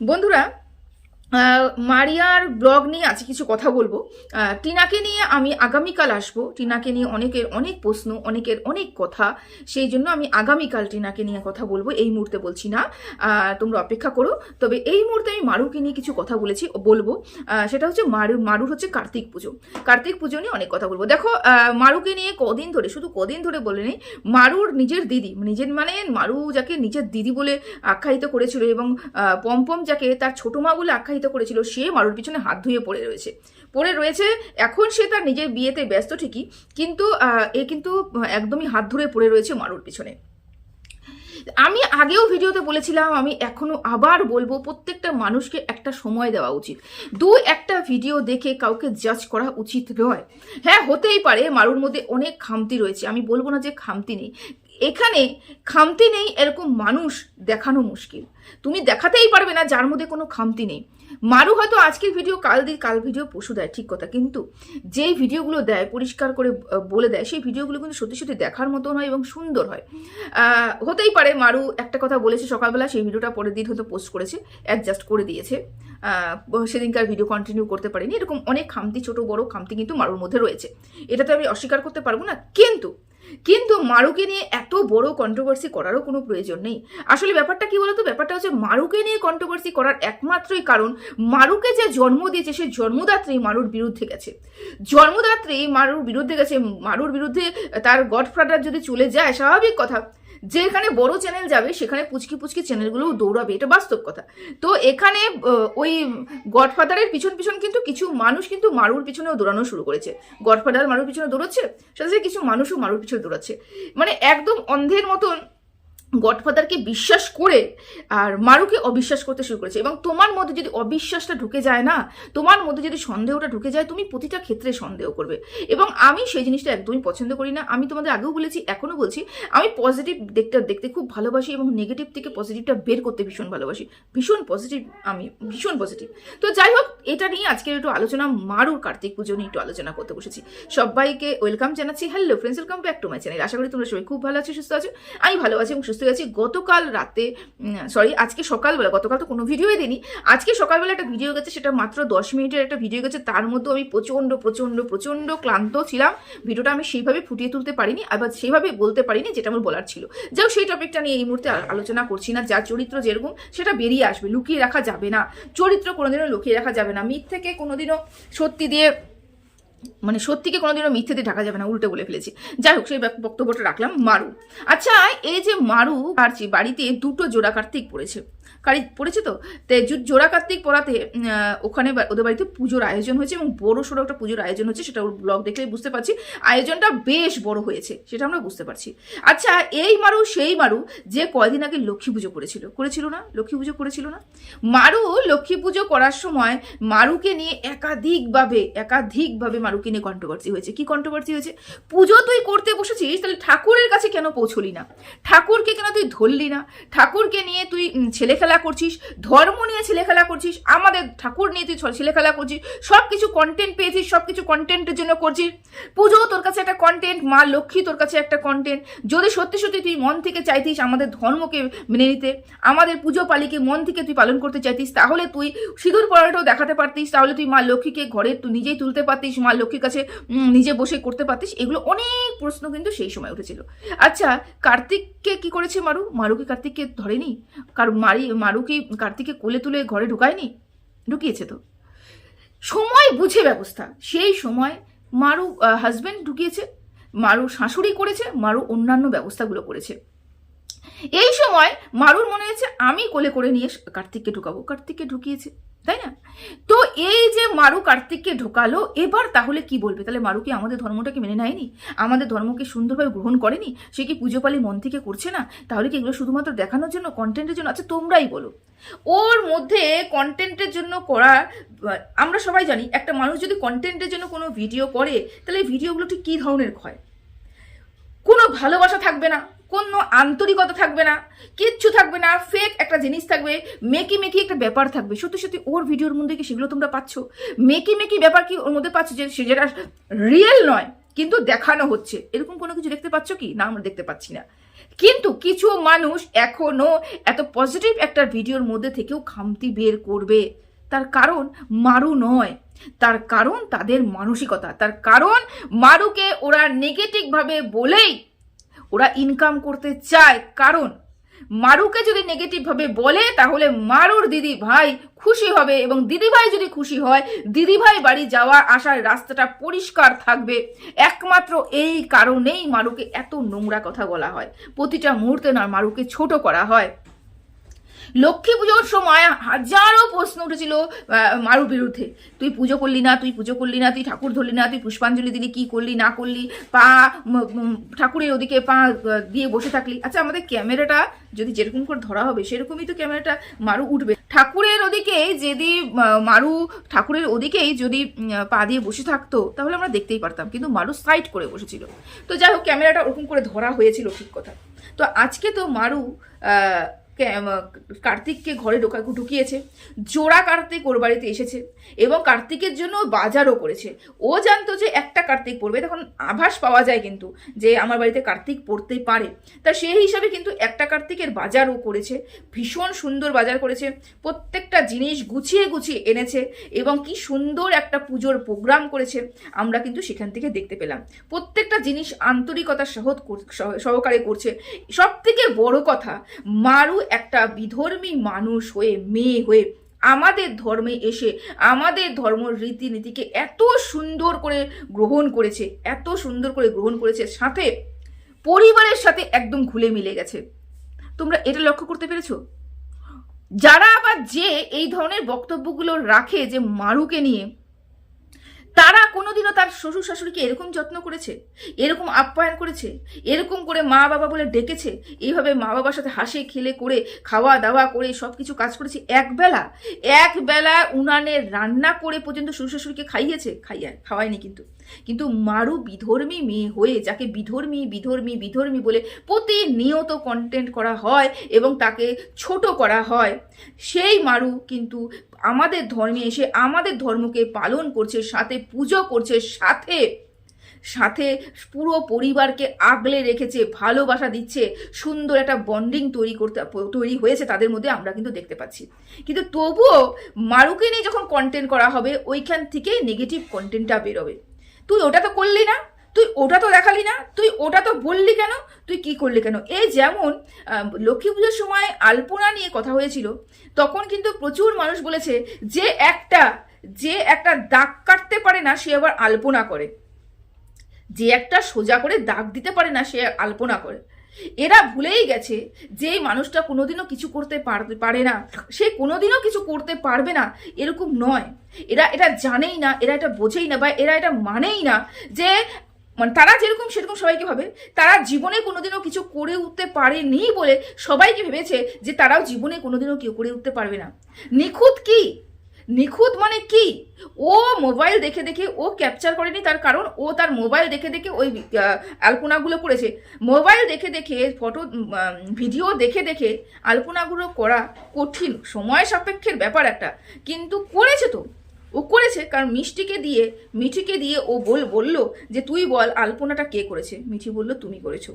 বন্ধুরা মারিয়ার ব্লগ নিয়ে আজকে কিছু কথা বলব। টিনাকে নিয়ে আমি আগামীকাল আসব। টিনাকে নিয়ে অনেকের অনেক প্রশ্ন, অনেকের অনেক কথা। সেই জন্য আমি আগামীকাল টিনাকে নিয়ে কথা বলব। এই মুহূর্তে বলছি না। তোমরা অপেক্ষা করো। তবে এই মুহূর্তে আমি মারুকে নিয়ে কিছু কথা বলেছি, বলব। সেটা হচ্ছে মারু, মারুর হচ্ছে কার্তিক পুজো। কার্তিক পুজো নিয়ে অনেক কথা বলব। দেখো মারুকে নিয়ে কদিন ধরে, শুধু কদিন ধরে বলে নেই, মারুর নিজের দিদি, নিজের মানে মারু যাকে নিজের দিদি বলে আখ্যায়িত করেছিল এবং পম্পম যাকে তার ছোটো মা বলে আখ্যায়িত করেছিল সে মারুর পিছনে হাত ধুয়ে পড়ে রয়েছে। পড়ে রয়েছে, এখন সে তার নিজের বিয়েতে ব্যস্ত ঠিকই, কিন্তু এ কিন্তু একদমই হাত ধরে পড়ে রয়েছে মারুর পিছনে। আমি আগেও ভিডিওতে বলেছিলাম, আমি এখনও আবার বলব, প্রত্যেকটা মানুষকে একটা সময় দেওয়া উচিত। দু একটা ভিডিও দেখে কাউকে জাজ করা উচিত নয়। হ্যাঁ হতেই পারে মারুর মধ্যে অনেক খামতি রয়েছে, আমি বলব না যে খামতি নেই। এখানে খামতি নেই, এরকম মানুষ দেখানো মুশকিল। তুমি দেখাতেই পারবে না যার মধ্যে কোনো খামতি নেই। মারু হয়তো আজকের ভিডিও, কাল দিই কাল ভিডিও পশু দেয়, ঠিক কথা। কিন্তু যেই ভিডিওগুলো দেয়, পরিষ্কার করে বলে দেয়, সেই ভিডিওগুলো কিন্তু সত্যি সত্যি দেখার মতো হয় এবং সুন্দর হয়। হতেই পারে মারু একটা কথা বলেছে সকালবেলা, সেই ভিডিওটা পরের দিন হয়তো পোস্ট করেছে অ্যাডজাস্ট করে দিয়েছে। সেদিনকার ভিডিও কন্টিনিউ করতে পারিনি। এরকম অনেক খামতি, ছোট, বড় খামতি কিন্তু মারুর মধ্যে রয়েছে। এটা তো আমি অস্বীকার করতে পারব না। কিন্তু কিন্তু মারুকে নিয়ে এত বড় কন্ট্রোভার্সি করারও কোনো প্রয়োজন নেই। আসলে ব্যাপারটা কি বলতো? ব্যাপারটা হচ্ছে মারুকে নিয়ে কন্ট্রোভার্সি করার একমাত্রই কারণ মারুকে যে জন্ম দিয়েছে, সে জন্মদাত্রী মারুর বিরুদ্ধে গেছে। জন্মদাত্রী মারুর বিরুদ্ধে গেছে, মারুর বিরুদ্ধে তার গডফাদার যদি চলে যায়, স্বাভাবিক কথা। যেখানে বড় চ্যানেল যাবে, সেখানে পুচকি পুচকি চ্যানেলগুলোও দৌড়াবে। এটা বাস্তব কথা। তো এখানে ওই গডফাদারের পিছন পিছন কিন্তু কিছু মানুষ কিন্তু মারুর পিছনেও দৌড়ানো শুরু করেছে। গডফাদার মারুর পিছনে দৌড়াচ্ছে, সাথে সাথে কিছু মানুষও মারুর পিছনে দৌড়াচ্ছে। মানে একদম অন্ধের মতন গডফাদারকে বিশ্বাস করে আর মারুকে অবিশ্বাস করতে শুরু করেছে। এবং তোমার মধ্যে যদি অবিশ্বাসটা ঢুকে যায় না, তোমার মধ্যে যদি সন্দেহটা ঢুকে যায়, তুমি প্রতিটা ক্ষেত্রে সন্দেহ করবে। এবং আমি সেই জিনিসটা একদমই পছন্দ করি না। আমি তোমাদের আগেও বলেছি, এখনও বলছি, আমি পজিটিভ দিকটা দেখতে খুব ভালোবাসি এবং নেগেটিভ থেকে পজিটিভটা বের করতে ভীষণ ভালোবাসি। ভীষণ পজিটিভ আমি, ভীষণ পজিটিভ তো যাই হোক, এটা নিয়ে আজকের একটু আলোচনা, মারুর কার্তিক পুজো নিয়ে একটু আলোচনা করতে বসেছি। সবাইকে ওয়েলকাম জানাচ্ছি। Hello friends welcome back to my channel আশা করি তোমরা সবাই খুব ভালো আছো, সুস্থ আছো। আমি ভালো আছি এবং সুস্থ আছি গতকাল রাতে সরি আজকে সকালবেলা, গতকাল তো কোনো ভিডিওই দিইনি, আজকে সকালবেলা একটা ভিডিও গেছে, সেটা মাত্র দশ মিনিটের একটা ভিডিও গেছে, তার মধ্যে আমি প্রচণ্ড প্রচণ্ড প্রচণ্ড ক্লান্ত ছিলাম। ভিডিওটা আমি সেইভাবে ফুটিয়ে তুলতে পারিনি, আবার সেইভাবে বলতে পারিনি যেটা আমার বলার ছিল। যাও সেই টপিকটা নিয়ে এই মুহূর্তে আলোচনা করছি না, যার চরিত্র যেরকম, সেটা বেরিয়ে আসবে, লুকিয়ে রাখা যাবে না। চরিত্র কোনোদিনও লুকিয়ে রাখা যাবে না। মিথ্যেকে কোনোদিনও সত্যি দিয়ে মানে সত্যিকে কোনোদিনও মিথ্যে দিয়ে ঢাকা যাবে না, উল্টে বলে ফেলেছি। যাই হোক, সেই বক্তব্যটা রাখলাম, মারু। আচ্ছা এই যে মারু যে বাড়িতে দুটো জোড়া কার্তিক পড়েছে। কারি পড়েছে তো? তো জোড়া কার্তিক পড়াতে ওখানে ওদের বাড়িতে পুজোর আয়োজন হয়েছে এবং বড় সড়ো একটা পুজোর আয়োজন হচ্ছে, সেটা ওর ব্লগ দেখলেই বুঝতে পারছি। আয়োজনটা বেশ বড় হয়েছে, সেটা আমরা বুঝতে পারছি। আচ্ছা এই মারু, সেই মারু যে কয়দিন আগে লক্ষ্মী পুজো করেছিল? করেছিল না? লক্ষ্মী পুজো করেছিল না? মারু লক্ষ্মী পুজো করার সময় মারুকে নিয়ে একাধিকভাবে একাধিকভাবে মারুকে নিয়ে কন্ট্রোভার্সি হয়েছে। কি কন্ট্রোভার্সি হয়েছে? পুজো তুই করতে বসেছিস, তাহলে ঠাকুরের কাছে কেন পৌঁছলি না? ঠাকুরকে কেন তুই ধরলি না? ঠাকুরকে নিয়ে তুই ছেলে খেলা করছিস, ধর্ম নিয়ে ছেলে খেলা করছিস, আমাদের ঠাকুর নিয়ে তুই ছেলে খেলা করছিস সব কিছু কন্টেন্ট পেয়েছিস সব কিছু কন্টেন্টের জন্য করছিস। পুজো তোর কাছে একটা কন্টেন্ট মা লক্ষ্মী তোর কাছে একটা কন্টেন্ট যদি সত্যি সত্যি তুই মন থেকে চাইতিস আমাদের ধর্মকে মেনে নিতে, আমাদের পুজো পালিকে মন থেকে তুই পালন করতে চাইতিস, তাহলে তুই সিঁদুর পড়াটাও দেখাতে পারতিস, তাহলে তুই মা লক্ষ্মীকে ঘরে তুই নিজেই তুলতে পারতিস, মা লক্ষ্মীর কাছে নিজে বসে করতে পারতিস, এগুলো অনেক প্রশ্ন কিন্তু সেই সময় উঠেছিল। আচ্ছা কার্তিককে কি করেছে মারু? মারুকে কার্তিককে ধরেনি? কারণ মারি, মারুকে কার্তিককে কোলে তুলে ঘরে ঢুকায়নি? ঢুকিয়েছে তো। সময় বুঝে ব্যবস্থা। সেই সময় মারু হাজবেন্ড ঢুকিয়েছে, মারু শাশুড়ি করেছে, মারু অন্যান্য ব্যবস্থাগুলো করেছে। এই সময় মারুর মনে হয়েছে, আমি কোলে করে নিয়ে কার্তিককে ঢুকাবো। কার্তিককে ঢুকিয়েছে। তাই না? তো এই যে মারু কার্তিককে ঢোকালো, এবার তাহলে কি বলবে? তাহলে মারু কি আমাদের ধর্মটাকে মেনে নেয়নি? আমাদের ধর্মকে সুন্দরভাবে গ্রহণ করেনি? সে কি পুজো পালি মন থেকে করছে না? তাহলে কি এগুলো শুধুমাত্র দেখানোর জন্য কন্টেন্টের জন্য? আচ্ছা তোমরাই বলো। ওর মধ্যে কন্টেন্টের জন্য করা আমরা সবাই জানি, একটা মানুষ যদি কন্টেন্টের জন্য কোনো ভিডিও করে, তাহলে ভিডিওগুলো ঠিক কী ধরনের হয় কোনো ভালোবাসা থাকবে না। কোনো আন্তরিকতা থাকবে না, কিচ্ছু থাকবে না ফেক একটা জিনিস থাকবে, মেকি মেকি একটা ব্যাপার থাকবে। সত্যি সত্যি ওর ভিডিওর মধ্যে কি সেগুলো তোমরা পাচ্ছ? মেকি মেকি ব্যাপার কি ওর মধ্যে পাচ্ছ যে যেটা রিয়েল নয়, কিন্তু দেখানো হচ্ছে। এরকম কোনো কিছু দেখতে পাচ্ছ কি? না, আমরা দেখতে পাচ্ছি না। কিন্তু কিছু মানুষ এখনও এত পজিটিভ একটা ভিডিওর মধ্যে থেকেও খামতি বের করবে। তার কারণ মারু নয়। তার কারণ তাদের মানসিকতা। তার কারণ মারুকে ওরা নেগেটিভ ভাবে বলেই ওরা ইনকাম করতে চায়। কারণ মারুকে যদি নেগেটিভভাবে বলে, তাহলে মারুর দিদি ভাই খুশি হবে এবং দিদি ভাই যদি খুশি হয় দিদি ভাই বাড়ি যাওয়া আসার রাস্তাটা পরিষ্কার থাকবে। একমাত্র এই কারণেই মারুকে এত নোংরা কথা বলা হয়। প্রতিটা মুহূর্তে না মারুকে ছোট করা হয়। লক্ষ্মী পুজোর সময় হাজারো প্রশ্ন উঠেছিল মারুর বিরুদ্ধে। তুই পুজো করলি না, তুই পুজো করলি না, তুই ঠাকুর ধরলি না, তুই পুষ্পাঞ্জলি দিলি, কি করলি, না করলি, পা ঠাকুরের ওদিকে পা দিয়ে বসে থাকলি। আচ্ছা আমাদের ক্যামেরাটা যদি যেরকম করে ধরা হবে, সেরকমই তো ক্যামেরাটা মারু উঠবে। ঠাকুরের ওদিকে যদি মারু ঠাকুরের ওদিকেই যদি পা দিয়ে বসে থাকতো, তাহলে আমরা দেখতেই পারতাম। কিন্তু মারু সাইড করে বসেছিল। তো যাই হোক, ক্যামেরাটা ওরকম করে ধরা হয়েছিল ঠিক কথা। তো আজকে তো মারু কার্তিককে ঘরে ঢোকা, ঢুকিয়েছে। জোড়া কার্তিক ওর বাড়িতে এসেছে এবং কার্তিকের জন্য বাজারও করেছে। ও জানতো যে একটা কার্তিক পড়বে তখন আভাস পাওয়া যায় কিন্তু যে আমার বাড়িতে কার্তিক পড়তে পারে। তা সেই হিসাবে কিন্তু একটা কার্তিকের বাজারও করেছে, ভীষণ সুন্দর বাজার করেছে, প্রত্যেকটা জিনিস গুছিয়ে গুছিয়ে এনেছে এবং কি সুন্দর একটা পুজোর প্রোগ্রাম করেছে, আমরা কিন্তু সেখান থেকে দেখতে পেলাম। প্রত্যেকটা জিনিস আন্তরিকতা সহজ কর- সহ- সহকারে করছে। সব থেকে বড় কথা, মারু একটা বিধর্মী মানুষ হয়ে, মেয়ে হয়ে আমাদের ধর্মে এসে, আমাদের ধর্ম রীতিনীতিকে এত সুন্দর করে গ্রহণ করেছে, এত সুন্দর করে গ্রহণ করেছে, সাথে পরিবারের সাথে একদম ঘুলে মিলে গেছে। তোমরা এটা লক্ষ্য করতে পেরেছ? যারা আবার যে এই ধরনের বক্তব্যগুলো রাখে যে মারুকে নিয়ে তারা কোনোদিনও তার শ্বশুর শাশুড়িকে এরকম যত্ন করেছে, এরকম আপ্যায়ন করেছে, এরকম করে মা বাবা বলে ডেকেছে, এইভাবে মা বাবার সাথে হাসে খেলে করে, খাওয়া দাওয়া করে সব কিছু কাজ করেছে একবেলা একবেলা উনানে রান্না করে পর্যন্ত শ্বশুর শাশুড়িকে খাইয়েছে, খাইয়ে, খাওয়ায়নি কিন্তু। কিন্তু মারু বিধর্মী মেয়ে হয়ে, যাকে বিধর্মী বিধর্মী বিধর্মী বলে প্রতিনিয়ত কন্টেন্ট করা হয় এবং তাকে ছোট করা হয়, সেই মারু কিন্তু আমাদের ধর্মে এসে আমাদের ধর্মকে পালন করছে, সাথে পুজো করছে, সাথে সাথে পুরো পরিবারকে আগলে রেখেছে, ভালোবাসা দিচ্ছে, সুন্দর একটা বন্ডিং তৈরি করতে, তৈরি হয়েছে তাদের মধ্যে আমরা কিন্তু দেখতে পাচ্ছি। কিন্তু তবুও মারুকে নিয়ে যখন কন্টেন্ট করা হবে, ওইখান থেকেই নেগেটিভ কন্টেন্টটা বেরোবে। তুই ওটা তো করলি না, তুই ওটা তো দেখালি না, তুই ওটা তো বললি কেন, তুই কি করলি কেন? এই যেমন লক্ষ্মী পুজোর সময় আলপনা নিয়ে কথা হয়েছিল, তখন কিন্তু প্রচুর মানুষ বলেছে যে একটা যে একটা দাগ কাটতে পারে না, সে আবার আলপনা করে। যে একটা সোজা করে দাগ দিতে পারে না, সে আলপনা করে। এরা ভুলেই গেছে যে মানুষটা কোনোদিনও কিছু করতে পারে না। সে কোনোদিনও কিছু করতে পারবে না, এরকম নয়। এরা এটা জানেই না, এরা এটা বোঝেই না বা এরা এটা মানেই না যে মানে তারা যেরকম সেরকম সবাইকে ভাবে। তারা জীবনে কোনোদিনও কিছু করে উঠতে পারেনি বলে সবাইকে ভেবেছে যে তারাও জীবনে কোনোদিনও কেউ করে উঠতে পারবে না। নিখুঁত কি? নিখুঁত মানে কি? ও মোবাইল দেখে দেখে ও ক্যাপচার করেনি তার কারণ ও তার মোবাইল দেখে দেখে ওই আলপনাগুলো করেছে। মোবাইল দেখে দেখে ফটো ভিডিও দেখে দেখে আলপনাগুলো করা কঠিন, সময় সাপেক্ষের ব্যাপার একটা। কিন্তু করেছে তো। ও করেছে কারণ মিষ্টিকে দিয়ে, মিঠিকে দিয়ে ও বল, বলল যে, তুই বল আলপনাটা কে করেছে? মিঠি বলল, তুমি করেছ।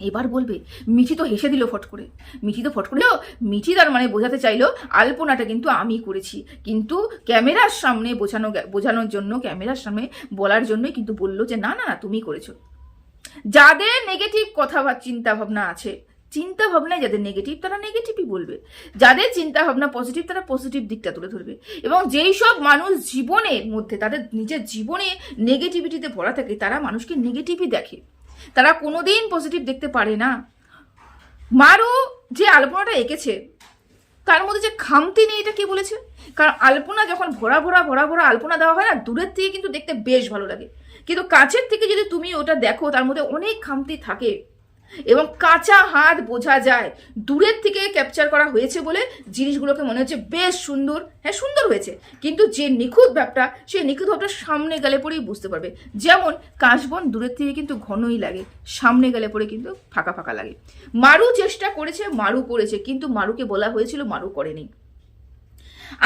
এবার বলবে, মিঠি তো হেসে দিল ফট করে। মিঠি তো ফট করে মিঠি তার মানে বোঝাতে চাইলো, আলপনাটা কিন্তু আমি করেছি। কিন্তু ক্যামেরার সামনে বোঝানো বোঝানোর জন্য, ক্যামেরার সামনে বলার জন্যই কিন্তু বলল যে, না না তুমি করেছ। যাদের নেগেটিভ কথা বা চিন্তা ভাবনা আছে চিন্তা ভাবনায় যাদের নেগেটিভ তারা নেগেটিভই বলবে। যাদের চিন্তা ভাবনা পজিটিভ তারা পজিটিভ দিকটা তুলে ধরবে। এবং যেই সব মানুষ জীবনের মধ্যে, তাদের নিজের জীবনে নেগেটিভিটিতে ভরা থাকে, তারা মানুষকে নেগেটিভই দেখে। তারা কোনোদিন পজিটিভ দেখতে পারে না। মারও যে আলপনাটা এঁকেছে, তার মধ্যে যে খামতি নেই, এটা কে বলেছে? কারণ আলপনা যখন ভরা ভরা ভরা ভরা আলপনা দেওয়া হয় না, দূরের থেকে কিন্তু দেখতে বেশ ভালো লাগে। কিন্তু কাছের থেকে যদি তুমি ওটা দেখো, তার মধ্যে অনেক খামতি থাকে। এবং কাঁচা হাত বোঝা যায়। দূরের থেকে ক্যাপচার করা হয়েছে বলে জিনিসগুলোকে মনে হচ্ছে বেশ সুন্দর। হ্যাঁ সুন্দর হয়েছে। কিন্তু যে নিখুঁত ভাবটা সেই নিখুঁত ভাবটা সামনে গেলে পরেই বুঝতে পারবে। যেমন কাশবন দূরের থেকে কিন্তু ঘনই লাগে, সামনে গেলে পরে কিন্তু ফাঁকা ফাঁকা লাগে। মারু চেষ্টা করেছে, মারু করেছে, কিন্তু মারুকে বলা হয়েছিল মারু করেনি।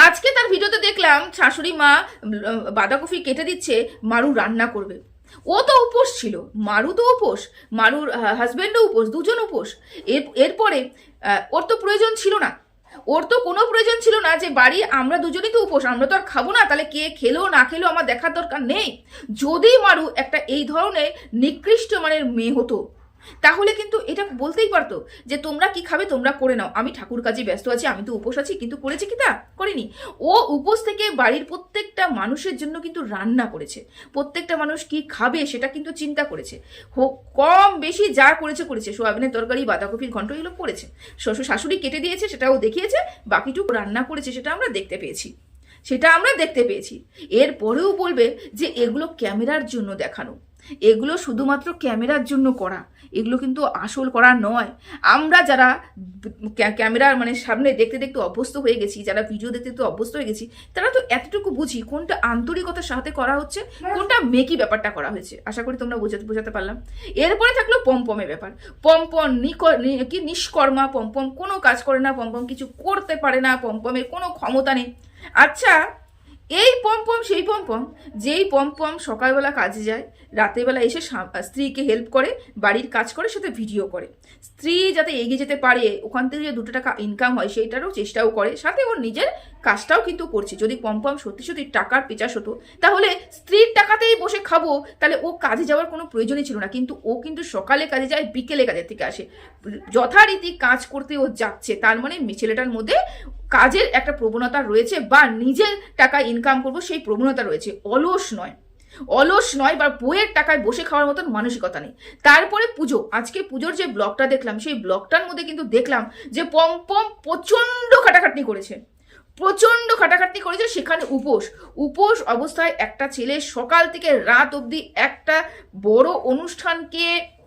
আজকে তার ভিডিওতে দেখলাম শাশুড়ি মা বাঁধাকপি কেটে দিচ্ছে, মারু রান্না করবে। ও তো উপোস ছিল, মারু তো উপোস, মারুর হাজব্যান্ডও উপোস, দুজন উপোস। এর, এরপরে ওর তো প্রয়োজন ছিল না। ওর তো কোনো প্রয়োজন ছিল না যে বাড়ি আমরা দুজনেই তো উপোস, আমরা তো আর খাব না, তাহলে কে খেলো, না খেলো, আমার দেখার দরকার নেই। যদি মারু একটা এই ধরনের নিকৃষ্ট মানের মেয়ে হতো তাহলে কিন্তু এটা বলতেই পারতো যে তোমরা কি খাবে তোমরা করে নাও। আমি ঠাকুর কাজে ব্যস্ত আছি, আমি তো উপোস আছি, কিন্তু করেছে কি তা? করিনি। ও উপোস থেকে বাড়ির প্রত্যেকটা মানুষের জন্য কিন্তু রান্না করেছে। প্রত্যেকটা মানুষ কি খাবে সেটা কিন্তু চিন্তা করেছে। হোক কম বেশি যা করেছে করেছে। সোয়াবিনের তরকারি, বাঁধাকপির ঘন্ট এগুলো করেছে। শ্বশুর শাশুড়ি কেটে দিয়েছে, সেটাও দেখিয়েছে। বাকিটুকু রান্না করেছে, সেটা আমরা দেখতে পেয়েছি। সেটা আমরা দেখতে পেয়েছি। এরপরেও বলবে যে এগুলো ক্যামেরার জন্য দেখানো। এগুলো শুধুমাত্র ক্যামেরার জন্য করা। এগুলো কিন্তু আসল করা নয়। আমরা যারা ক্যামেরার মানে সামনে দেখতে দেখতে অভ্যস্ত হয়ে গেছি, যারা ভিডিও দেখতে দেখতে অভ্যস্ত হয়ে গেছি, তারা তো এতটুকু বুঝি কোনটা আন্তরিকতার সাথে করা হচ্ছে, কোনটা মেকি ব্যাপারটা করা হয়েছে। আশা করি তোমরা বোঝাতে বোঝাতে পারলাম। এরপরে থাকল পমপমের ব্যাপার। পমপম কি নিষ্কর্মা, পমপম কোনো কাজ করে না, পমপম কিছু করতে পারে না, পমপমের কোনো ক্ষমতা নেই। আচ্ছা এই পমপম সেই পমপম যেই পম পমপম সকালবেলা কাজে যায়, রাতেরবেলা এসে স্ত্রীকে হেল্প করে, বাড়ির কাজ করে, সাথে ভিডিও করে। স্ত্রী যাতে এগিয়ে যেতে পারে, ওখান থেকে যে দুটো টাকা ইনকাম হয়, সেইটারও চেষ্টাও করে, সাথে ওর নিজের কাজটাও কিন্তু করছে। যদি পমপম সত্যি সত্যি টাকার পেচাস হতো, তাহলে স্ত্রীর টাকাতেই বসে খাব, তাহলে ও কাজে যাওয়ার কোনো প্রয়োজনই ছিল না। কিন্তু ও কিন্তু সকালে কাজে যায়, বিকেলে কাজের থেকে আসে। যথারীতি কাজ করতে ও যাচ্ছে, তার মানে ছেলেটার মধ্যে কাজের একটা প্রবণতা রয়েছে বা নিজের টাকা ইনকাম করব, সেই প্রবণতা রয়েছে। অলস নয়। অলস নয় বা বইয়ের টাকায় বসে খাওয়ার মতন মানসিকতা নেই। তারপরে পুজো। আজকে পুজোর যে ব্লগটা দেখলাম, সেই ব্লগটার মধ্যে কিন্তু দেখলাম যে পম পম প্রচণ্ড খাটাখাটনি করেছে। প্রচণ্ড খাটাখাটনি করেছে, সেখানে উপোস। উপোস অবস্থায় একটা ছেলে সকাল থেকে রাত অবধি একটা বড় অনুষ্ঠানকে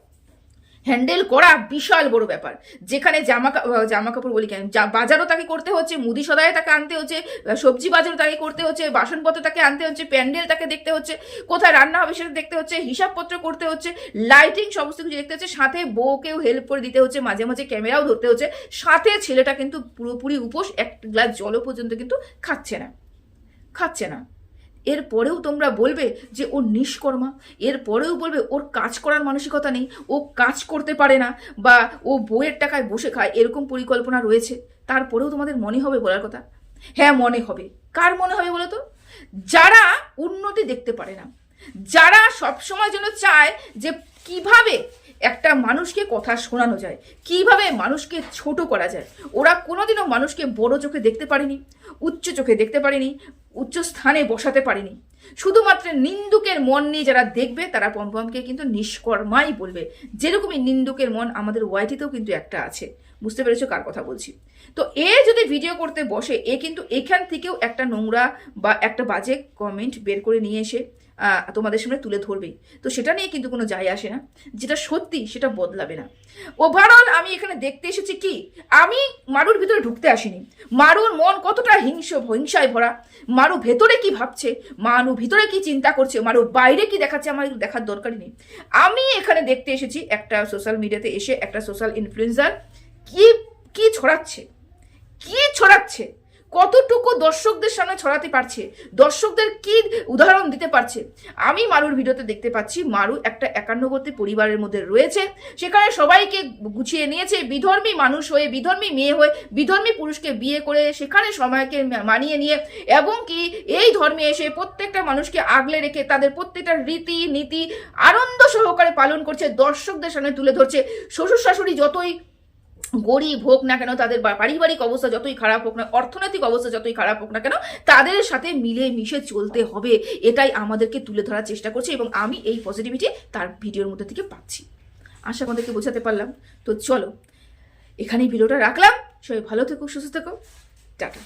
হ্যান্ডেল করা বিশাল বড় ব্যাপার। যেখানে জামা জামা কাপড় বলি কেন? বাজারও তাকে করতে হচ্ছে, মুদি সদায় তাকে আনতে হচ্ছে সবজি বাজারও তাকে করতে হচ্ছে, বাসনপত্র তাকে আনতে হচ্ছে, প্যান্ডেল তাকে দেখতে হচ্ছে, কোথায় রান্না হবে সেটা দেখতে হচ্ছে, হিসাবপত্র করতে হচ্ছে লাইটিং সমস্ত কিছু দেখতে হচ্ছে, সাথে বউকেও হেল্প করে দিতে হচ্ছে, মাঝে মাঝে ক্যামেরাও ধরতে হচ্ছে, সাথে ছেলেটা কিন্তু পুরোপুরি উপোস, এক গ্লাস জলও পর্যন্ত কিন্তু খাচ্ছে না। খাচ্ছে না। এরপরেও তোমরা বলবে যে ও নিষ্কর্মা এরপরেও বলবে ওর কাজ করার মানসিকতা নেই, ও কাজ করতে পারে না বা ও বইয়ের টাকায় বসে খায়, এরকম পরিকল্পনা রয়েছে। তারপরেও তোমাদের মনে হবে বলার কথা? হ্যাঁ মনে হবে। কার মনে হবে বলো তো যারা উন্নতি দেখতে পারে না, যারা সবসময় যেন চায় যে কীভাবে একটা মানুষকে কথা শোনানো যায়, কীভাবে মানুষকে ছোট করা যায়, ওরা কোনোদিনও মানুষকে বড় চোখে দেখতে পারেনি, উচ্চ চোখে দেখতে পারেনি উচ্চ স্থানে বসাতে পারেনি। শুধুমাত্র নিন্দুকের মন নিয়ে যারা দেখবে, তারা পম্পমকে কিন্তু নিষ্কর্মাই বলবে। যেরকমই নিন্দুকের মন আমাদের ওয়াইটিতেও কিন্তু একটা আছে। বুঝতে পেরেছ কার কথা বলছি? তো এ যদি ভিডিও করতে বসে, এ কিন্তু এখান থেকেও একটা নোংরা বা একটা বাজে কমেন্ট বের করে নিয়ে এসে তোমাদের সামনে তুলে ধরবেই তো সেটা নিয়ে কিন্তু কোনো যায় আসে না। যেটা সত্যি, সেটা বদলাবে না। ওভারঅল আমি এখানে দেখতে এসেছি কি, আমি মারুর ভিতরে ঢুকতে আসিনি। মারুর মন কতটা হিংস হিংসায় ভরা। মারু ভেতরে কি ভাবছে মারু ভিতরে কি চিন্তা করছে, মারু বাইরে কি দেখাচ্ছে আমার দেখার দরকারই নেই। আমি এখানে দেখতে এসেছি একটা সোশ্যাল মিডিয়াতে এসে একটা সোশ্যাল ইনফ্লুয়েন্সার কি কি ছড়াচ্ছে কি ছড়াচ্ছে। কতটুকু দর্শকদের সামনে ছড়াতে পারছে? দর্শকদের কি উদাহরণ দিতে পারছে? আমি মারুর ভিডিওতে দেখতে পাচ্ছি, মারু একটা একান্নবর্তী পরিবারের মধ্যে রয়েছে। সেখানে সবাইকে গুছিয়ে নিয়েছে, বিধর্মী মানুষ হয়ে, বিধর্মী মেয়ে হয়ে, বিধর্মী পুরুষকে বিয়ে করে সেখানে সময়কে মানিয়ে নিয়ে এবং কি এই ধর্মে এসে প্রত্যেকটা মানুষকে আগলে রেখে তাদের প্রত্যেকটা রীতি, নীতি আনন্দ সহকারে পালন করছে, দর্শকদের সামনে তুলে ধরছে। শ্বশুর শাশুড়ি যতই গরিব হোক না কেন, তাদের পারিবারিক অবস্থা যতই খারাপ হোক না, অর্থনৈতিক অবস্থা যতই খারাপ হোক না কেন, তাদের সাথে মিলে মিশে চলতে হবে। এটাই আমাদেরকে তুলে ধরার চেষ্টা করছে এবং আমি এই পজিটিভিটি তার ভিডিওর মধ্যে থেকে পাচ্ছি। আশা আমাদেরকে বোঝাতে পারলাম। তো চলো, এখানেই ভিডিওটা রাখলাম। সবাই ভালো থেকো, সুস্থ থেকো। টাটা।